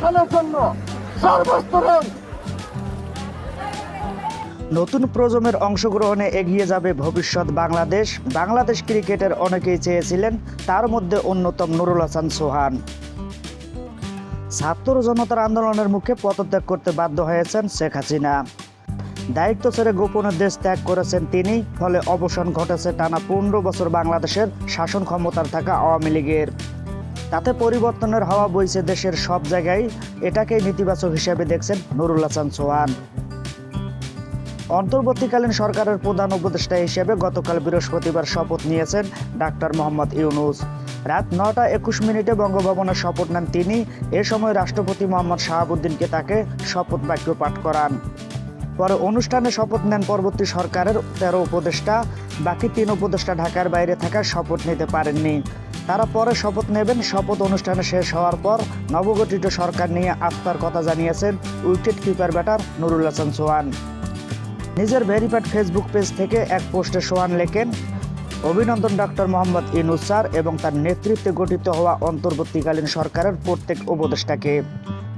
বাসস্থানের জন্য সর্বস্তরের নতুন প্রজন্মের অংশগ্রহণে এগিয়ে যাবে ভবিষ্যৎ বাংলাদেশ। বাংলাদেশ ক্রিকেটের অনেকেই চেয়েছিলেন তার মধ্যে অন্যতম নুরুল হাসান সোহান। ছাত্র জনতার আন্দোলনের মুখে পদত্যাগ করতে বাধ্য হয়েছেন শেখ হাসিনা। দায়িত্ব ছেড়ে গোপনে দেশ ত্যাগ করেছেন তিনি, ফলে অবসান ঘটেছে টানা পনেরো বছর বাংলাদেশের শাসন ক্ষমতার থাকা আওয়ামী লীগের। তাতে পরিবর্তনের হওয়া বইছে দেশের সব জায়গায়। এটাকে নেতিবাচক হিসেবে দেখছেন নুরুল হাসান সোহান অন্তর্বর্তীকালীন সরকারের প্রধান উপদেষ্টা হিসেবে গতকাল বৃহস্পতিবার শপথ নিয়েছেন ডাক্তার মোহাম্মদ ইউনুস। রাত নটা একুশ মিনিটে বঙ্গভবনে শপথ নেন তিনি। এ সময় রাষ্ট্রপতি মোহাম্মদ শাহাবুদ্দিনকে তাকে শপথ বাক্য পাঠ করান। পরে অনুষ্ঠানে শপথ নেন পরবর্তী সরকারের তেরো উপদেষ্টা। বাকি তিন উপদেষ্টা ঢাকার বাইরে থাকার শপথ নিতে পারেননি। তারা পরে শপথ নেবেন। শপথ অনুষ্ঠানে শেষ হওয়ার পর নবগঠিত সরকার নিয়ে আস্থার কথা জানিয়েছেন wicket keeper batter Nurul Hasan Sohan. নিজের ভেরিফাইড ফেসবুক পেজ থেকে এক পোস্টে সোহান লেখেন, অভিনন্দন ডক্টর মোহাম্মদ ইনুস স্যার এবং তার নেতৃত্বে গঠিত হওয়া অন্তর্বর্তীকালীন সরকারের প্রত্যেক উপদেষ্টাকে।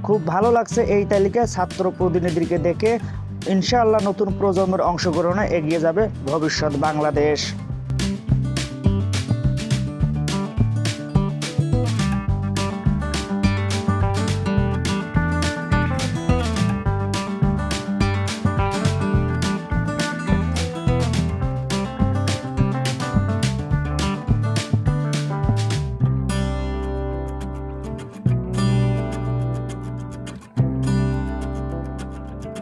খুব ভালো লাগছে এই তালিকায় ছাত্র প্রতিনিধিকে দেখে। ইনশাআল্লাহ নতুন প্রজন্মের অংশগ্রহণে এগিয়ে যাবে ভবিষ্যৎ বাংলাদেশ।